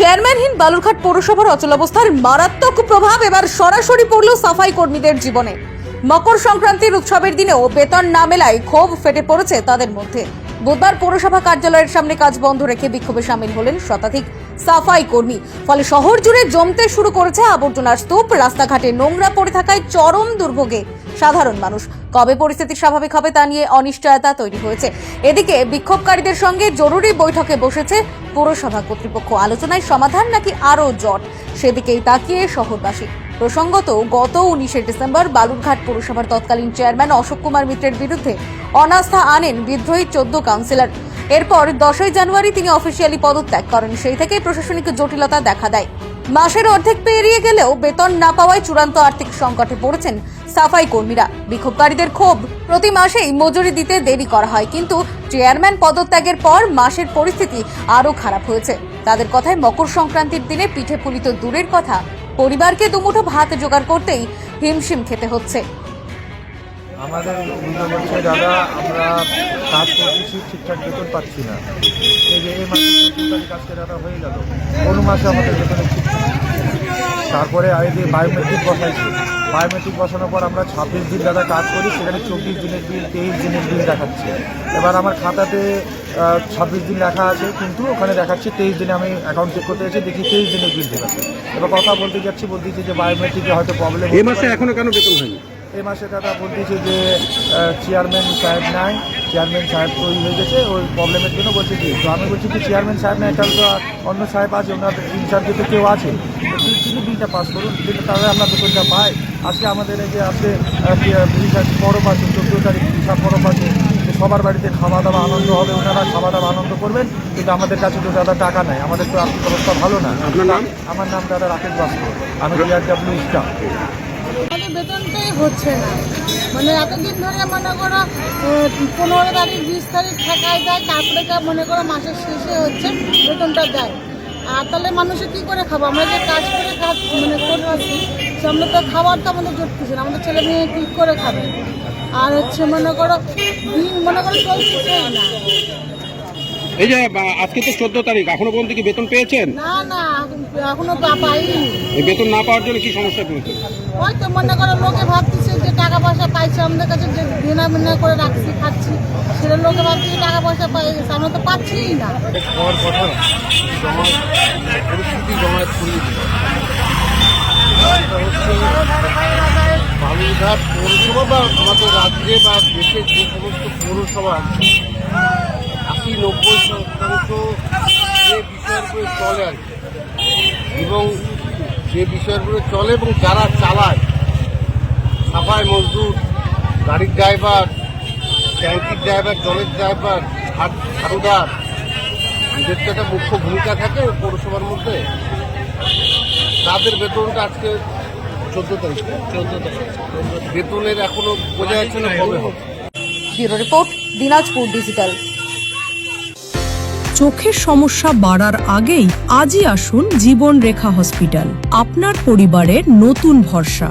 চেয়ারম্যানহীন বালুরঘাট পৌরসভার অচলাবস্থার মারাত্মক প্রভাব এবার সরাসরি পড়ল সাফাই কর্মীদের জীবনে। মকর সংক্রান্তির উৎসবের দিনেও বেতন না মেলায় ক্ষোভ ফেটে পড়েছে তাদের মধ্যে। বুধবার পৌরসভা কার্যালয়ের সামনে কাজ বন্ধ রেখে বিক্ষোভে সামিল হলেন শতাধিক সাফাই কর্মী। ফলে শহর জুড়ে জমতে শুরু করেছে আবর্জনার স্তূপ। রাস্তাঘাটে নোংরা পড়ে থাকায় চরম দুর্ভোগে সাধারণ মানুষ। কবে পরিস্থিতি স্বাভাবিক হবে তা নিয়ে অনিশ্চয়তা তৈরি হয়েছে। এদিকে বিক্ষোভকারীদের সঙ্গে জরুরি বৈঠকে বসেছে পৌরসভা কর্তৃপক্ষ। আলোচনায় সমাধান নাকি আরও জট? সেদিকেই তাকিয়ে শহরবাসী। প্রসঙ্গত, গত উনিশে ডিসেম্বর বালুরঘাট পৌরসভার তৎকালীন চেয়ারম্যান অশোক কুমার মিত্রের বিরুদ্ধে অনাস্থা আনেন বিদ্রোহী চোদ্দ কাউন্সিলর। এরপর দশই জানুয়ারি তিনি অফিসিয়ালি পদত্যাগ করেন। সেই থেকেই প্রশাসনিক জটিলতা দেখা দেয়। মাসের অর্ধেক পেরিয়ে গেলেও বেতন না পাওয়ায় চূড়ান্ত আর্থিক সংকটে পড়েছেন সাফাই কর্মীরা। বিক্ষোভকারীদের ক্ষোভ, প্রতি মাসেই মজুরি দিতে দেরি করা হয়। কিন্তু চেয়ারম্যান পদত্যাগের পর মাসের পরিস্থিতি আরও খারাপ হয়েছে। তাদের কথায় মকর সংক্রান্তির দিনে পিঠে পুলিত দূরের কথা পরিবারকে দুমুঠো ভাত জোগাড় করতেই হিমশিম খেতে হচ্ছে। আমাদের অভিযোগ হচ্ছে, দাদা, আমরা কাজ করতেছি, ঠিকঠাক বেতন পাচ্ছি না। এই যে এই মাসে তারিখ দাদা হয়ে গেল। কোনো মাসে আমাদের বেতনের ঠিক তারপরে এই যে বায়োমেট্রিক বসাইছি, বায়োমেট্রিক বসানোর পর আমরা ছাব্বিশ দিন দাদা কাজ করি, সেখানে চব্বিশ দিনের বিল, তেইশ দিনের বিল দেখাচ্ছে। এবার আমার খাতাতে ছাব্বিশ দিন লেখা আছে কিন্তু ওখানে দেখাচ্ছে তেইশ দিনে আমি অ্যাকাউন্ট চেক করতে যাচ্ছি দেখি তেইশ দিনের বিল দেখাচ্ছে এবার কথা বলতে যাচ্ছি বলতেছি যে বায়োমেট্রিকে হয়তো প্রবলেম এই মাসে এখনও কেন বেতন হয়নি? এই মাসে দাদা বলতেছে যে চেয়ারম্যান সাহেব নাই চেয়ারম্যান সাহেব তৈরি হয়ে গেছে ওই প্রবলেমের জন্য বলছে কি তো আমি বলছি কি চেয়ারম্যান সাহেব নাই তাহলে তো আর অন্য সাহেব আছে ওনার ইনচার্জে তো কেউ আছে। তিনি বিলটা পাস করুন কিন্তু তাহলে আমরা বেতনটা পাই। আজকে আমাদের এই যে আজকে বিশাল পরব আছে চোদ্দ তারিখ বিশাল পরব আছে যে সবার বাড়িতে খাওয়া দাওয়া আনন্দ হবে ওনারা খাওয়া দাওয়া আনন্দ করবেন কিন্তু আমাদের কাছে তো দাদা টাকা নাই আমাদের তো আর্থিক অবস্থা ভালো না। আপনার নাম? আমার নাম দাদা রাকেশ বাস্কর আমি বিআরডাব্লিউ স্টাফ আমাদের বেতনটাই হচ্ছে না। মানে এতদিন ধরে মনে করো পনেরো তারিখ বিশ তারিখ ঠেকায় দেয় তারপরে যা মনে করো মাসের শেষে হচ্ছে বেতনটা দেয়। আর তাহলে মানুষে কী করে খাব? আমরা যে কাজ করে কাজ মানে করতেছি সে আমরা তো খাবার তো আমাদের জুটতেছে না আমাদের ছেলে মেয়ে কী করে খাবে? আর হচ্ছে মনে করো দিন মনে করো চলতেছেই না। এই যে আজকে তো চোদ্দ তারিখ এখনও পর্যন্ত কি বেতন পেয়েছেন? না না এখনও পাইনি। এই বেতন না পাওয়ার জন্য কি সমস্যা পড়েছে হয়তো মনে করো লোকে ভাবতেছে যে টাকা পয়সা পাইছে আমাদের কাছে যে দেনা মেনা করে রাখছি খাচ্ছি সেটা লোকে ভাবছে টাকা পয়সা পাই গেছে আমরা তো পাচ্ছিই না। হওয়ার কথা। পরিস্থিতি জমায়েত করিয়ে দিল এটা হচ্ছে বালুরঘাট পৌরসভা বা আমাদের রাজ্যে বা দেশের যে সমস্ত পৌরসভা আছে, আশি নব্বই শতাংশ যে উপরে চলে আর এবং যে উপরে চলে এবং যারা চালায়, সাফাই মজদুর, গাড়ির ড্রাইভার, ট্যাঙ্কির ড্রাইভার, জলের ড্রাইভার ঝাড়ুদার, এদের তো একটা মুখ্য ভূমিকা থাকে পৌরসভার মধ্যে। তাদের বেতনটা আজকে চোদ্দ তারিখ চোদ্দ তারিখ বেতনের এখনও বোঝা যাচ্ছে না কবে হবে। Bureau report Dinajpur digital. চোখের সমস্যা বাড়ার আগেই আজই আসুন জীবন রেখা হসপিটাল। আপনার পরিবারের নতুন ভরসা।